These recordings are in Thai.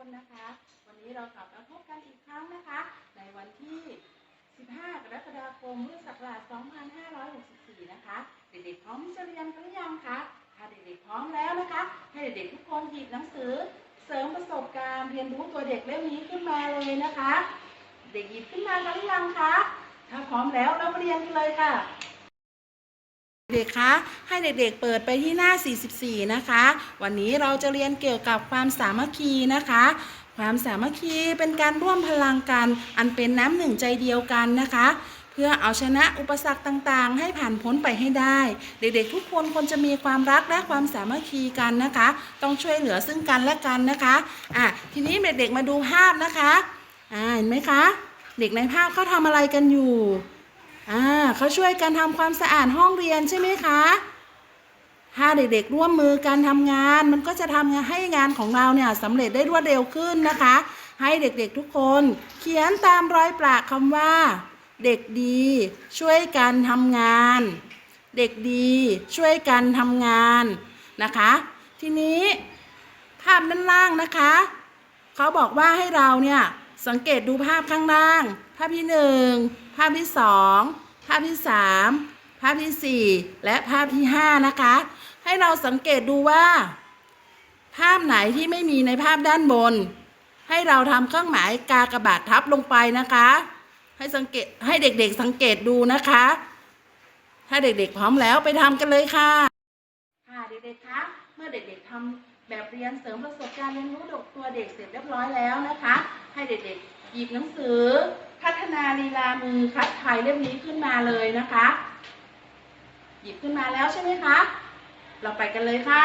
คนนะคะ วันนี้เรากลับมาพบกันอีกครั้งนะคะ ในวันที่ 15 กรกฎาคมพุทธศักราช 2564 นะคะ เด็กๆพร้อมที่จะเรียนกันหรือยังคะ ถ้าเด็กๆพร้อมแล้วนะคะ ให้เด็กๆทุกคนหยิบหนังสือ เสริมประสบการณ์เรียนรู้ตัวเด็กเล่มนี้ขึ้นมาเลยนะคะ เด็กหยิบขึ้นมากันหรือยังคะ ถ้าพร้อมแล้วเรามาเรียนกันเลยค่ะ เด็กคะให้เด็กๆเปิดไปที่หน้า 44 นะคะ วันนี้เราจะเรียนเกี่ยวกับความสามัคคีนะคะ ความสามัคคีเป็นการร่วมพลังกัน อันเป็นน้ำหนึ่งใจเดียวกันนะคะ เพื่อเอาชนะอุปสรรคต่างๆ ให้ผ่านพ้นไปให้ได้ เด็กๆ ทุกคนควรจะมีความรักและความสามัคคีกันนะคะ ต้องช่วยเหลือซึ่งกันและกันนะคะอะทีนี้เด็กๆมาดูภาพนะคะอ่าเห็นไหมคะ เด็กในภาพเขาทำอะไรกันอยู่ อ่าเขาช่วยกันทำความสะอาดห้องเรียนใช่ไหมคะ ถ้าเด็กๆร่วมมือกันทำงาน มันก็จะทำให้งานของเราเนี่ยสำเร็จได้รวดเร็วขึ้นนะคะ ให้เด็กๆทุกคนเขียนตามรอยประคำว่า เด็กดี ช่วยกันทำงาน เด็กดีช่วยกันทำงานนะคะ ทีนี้ภาพด้านล่างนะคะ เขาบอกว่าให้เราเนี่ยสังเกตดูภาพข้างล่าง ภาพที่หนึ่งาพที่สองภาพที่สามภาพที่สี่และภาพที่ห้านะคะ ให้เราสังเกตดูว่า ภาพไหนที่ไม่มีในภาพด้านบน ให้เราทำเครื่องหมายกากระบาททับลงไปนะคะ ให้สังเกตให้เด็กๆสังเกตดูนะคะ ถ้าเด็กๆพร้อมแล้วไปทำกันเลยค่ะ ค่ะเด็กๆคะเมื่อเด็กๆทำแบบเรียนเสริมประสบการณ์เรียนรู้ดกตัวเด็กเสร็จเรียบร้อยแล้วนะคะ ให้เด็กๆ หยิบหนังสือ พัฒนาลีลามือคัดไทยเล่มนี้ขึ้นมาเลยนะคะ หยิบขึ้นมาแล้วใช่ไหมคะ เราไปกันเลยค่ะ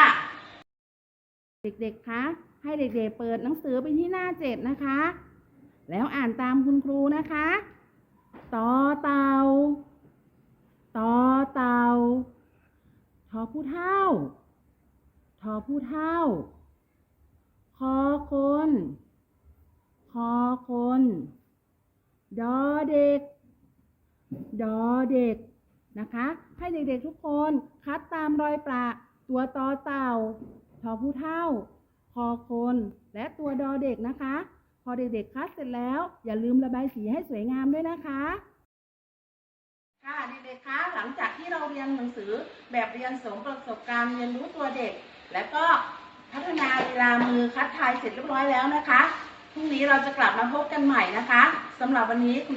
เด็กๆ คะ ให้เด็กๆ เปิดหนังสือไปที่หน้าเจ็ดนะคะ แล้วอ่านตามคุณครูนะคะต่อเตาต่อเตาทอผู้เท่าทอผู้เท่าคอคน คอคน ดอเด็ก ดอเด็กนะคะ ให้เด็กๆทุกคนคัดตามรอยประตัวตอเต่าทอผู้เท่า คอคน และตัวดอเด็กนะคะ พอเด็กๆคัดเสร็จแล้ว อย่าลืมระบายสีให้สวยงามด้วยนะคะค่ะเด็กๆคะหลังจากที่เราเรียนหนังสือแบบเรียนสมประสบการณ์เรียนรู้ตัวเด็ก และก็พัฒนาเวลามือคัดทายเสร็จเรียบร้อยแล้วนะคะ พรุ่งนี้เราจะกลับมาพบกันใหม่นะคะสำหรับวันนี้คุณ